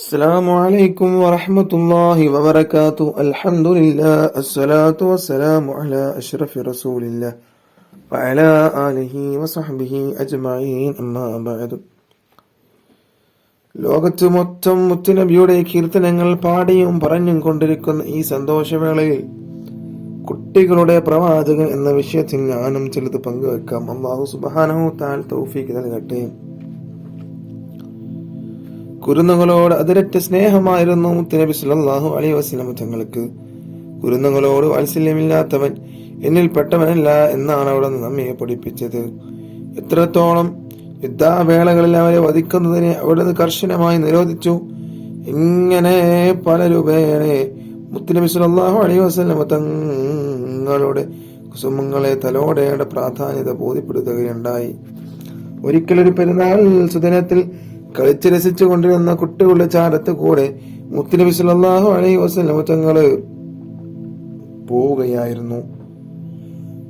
السلام عليكم ورحمة الله وبركاته الحمد لله الصلاة والسلام على أشرف رسول الله وعلى آله وصحبه أجمعين أما بعد ലോകത്ത് മൊത്തം മുത്തുനബിയുടെ കീർത്തനങ്ങൾ പാടിയും പറഞ്ഞും കൊണ്ടിരിക്കുന്ന ഈ സന്തോഷവേളയിൽ കുട്ടികളുടെ പ്രവാചകൻ എന്ന വിഷയത്തിൽ ഞാനും ചിലത് പങ്കുവെക്കാം അള്ളാഹു സുബാനഹു താൽ തൗഫീക്ക് നൽകട്ടെ കുരുന്നുകളോട് അതിരറ്റ സ്നേഹമായിരുന്നു മുത്തനബി സല്ലല്ലാഹു അലൈഹി വസ്ലമ തങ്ങൾക്ക്. കുരുന്നുകളോട് വാത്സല്യമില്ലാത്തവൻ എന്നിൽ പെട്ടവനല്ല എന്നാണ് അവിടെ നിന്ന് നമ്മെ പഠിപ്പിച്ചത്. എത്രത്തോളം യുദ്ധാവേളകളിൽ അവരെ വധിക്കുന്നതിനെ അവിടുന്ന് കർശനമായി നിരോധിച്ചു. ഇങ്ങനെ പല രൂപേണെ മുത്തനബി സല്ലല്ലാഹു അലൈഹി വസ്ലമ തങ്ങളുടെ കുസുമങ്ങളെ തലോടെയുടെ പ്രാധാന്യത ബോധ്യപ്പെടുത്തുകയുണ്ടായി. ഒരിക്കലൊരു പെരുന്നാൾ സുദിനത്തിൽ കളിച്ച് രസിച്ചു കൊണ്ടിരുന്ന കുട്ടികളുടെ ചാരത്ത് കൂടെ മുത്തുനബി സല്ലല്ലാഹു അലൈഹി വസല്ലം തങ്ങൾ പോവുകയായിരുന്നു.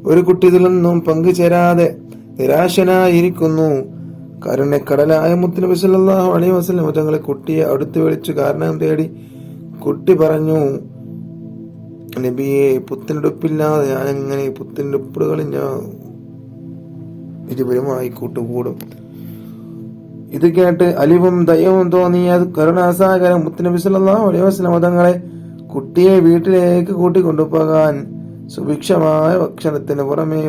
ഒരു കുട്ടി ഇതിലൊന്നും പങ്കുചേരാതെ നിരാശനായിരിക്കുന്നു. കരുണക്കടലായ മുത്തുനബി സല്ലല്ലാഹു അലൈഹി വസല്ലം തങ്ങളെ കുട്ടിയെ അടുത്തു വിളിച്ചു കാരണം തേടി കുട്ടി പറഞ്ഞു നബിയെ പുത്തിനെടുപ്പില്ലാതെ ഞാൻ എങ്ങനെ പുത്തിനെടുപ്പുകളിൽ ഇരുവരുമായി കൂട്ടുകൂടും ഇത് കേട്ട് അലിവും ദയവും തോന്നിയ കരുണാസാഗരം മുത്തനബി സല്ലല്ലാഹു അലൈഹി വസല്ലം തങ്ങളെ കുട്ടിയെ വീട്ടിലേക്ക് കൂട്ടിക്കൊണ്ടുപോകാൻ സുഭിക്ഷമായ ഭക്ഷണത്തിന് പുറമെ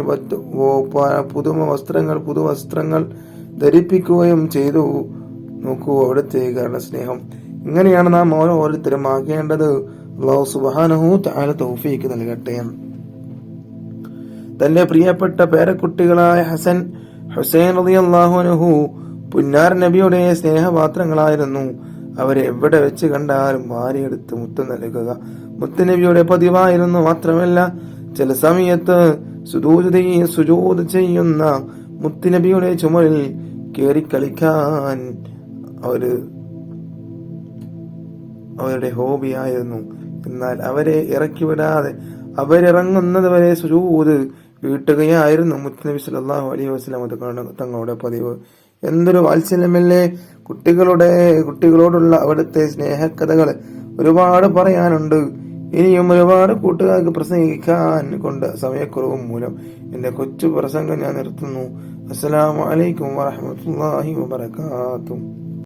പുതുമ വസ്ത്രങ്ങൾ പുതു വസ്ത്രങ്ങൾ ധരിപ്പിക്കുകയും ചെയ്തു. നോക്കൂ അവിടുത്തെ കരുണ സ്നേഹം ഇങ്ങനെയാണ് നാം ഓരോരുത്തരും ആകേണ്ടത്. തൗഫീക്ക് നൽകട്ടെ. തന്റെ പ്രിയപ്പെട്ട പേരക്കുട്ടികളായ ഹസൻ ഹുസൈൻ റളിയല്ലാഹു അൻഹു പുന്നാർ നബിയുടെ സ്നേഹപാത്രങ്ങളായിരുന്നു. അവരെ എവിടെ വെച്ച് കണ്ടാലും വാരിയെടുത്ത് മുത്തം നൽകുക. മുത്തനബിയുടെ പതിവായിരുന്നു മാത്രമല്ല ചില സമയത്ത് സുജൂദ് സുജോത ചെയ്യുന്ന മുത്തുനബിയുടെ ചുമലിൽ കേറി കളിക്കാൻ അവർ അവരുടെ ഹോബിയായിരുന്നു എന്നാൽ അവരെ ഇറക്കി വിടാതെ അവരിറങ്ങുന്നത് വരെ സുജൂദ് വീട്ടുകയായിരുന്നു മുത്തനബി സല്ലല്ലാഹു അലൈഹി തങ്ങളുടെ- തങ്ങളുടെ പതിവ്. എന്തൊരു വാത്സല്യമല്ലേ? കുട്ടികളുടെ കുട്ടികളോടുള്ള അവിടുത്തെ സ്നേഹകഥകൾ ഒരുപാട് പറയാനുണ്ട്. ഇനിയും ഒരുപാട് കൂട്ടുകാർക്ക് പ്രസംഗിക്കാൻ കൊണ്ട് സമയക്കുറവും മൂലം എന്റെ കൊച്ചു പ്രസംഗം ഞാൻ നിർത്തുന്നു. അസ്സലാമു അലൈക്കും വറഹ്മത്തുള്ളാഹി വബറകാതുഹു.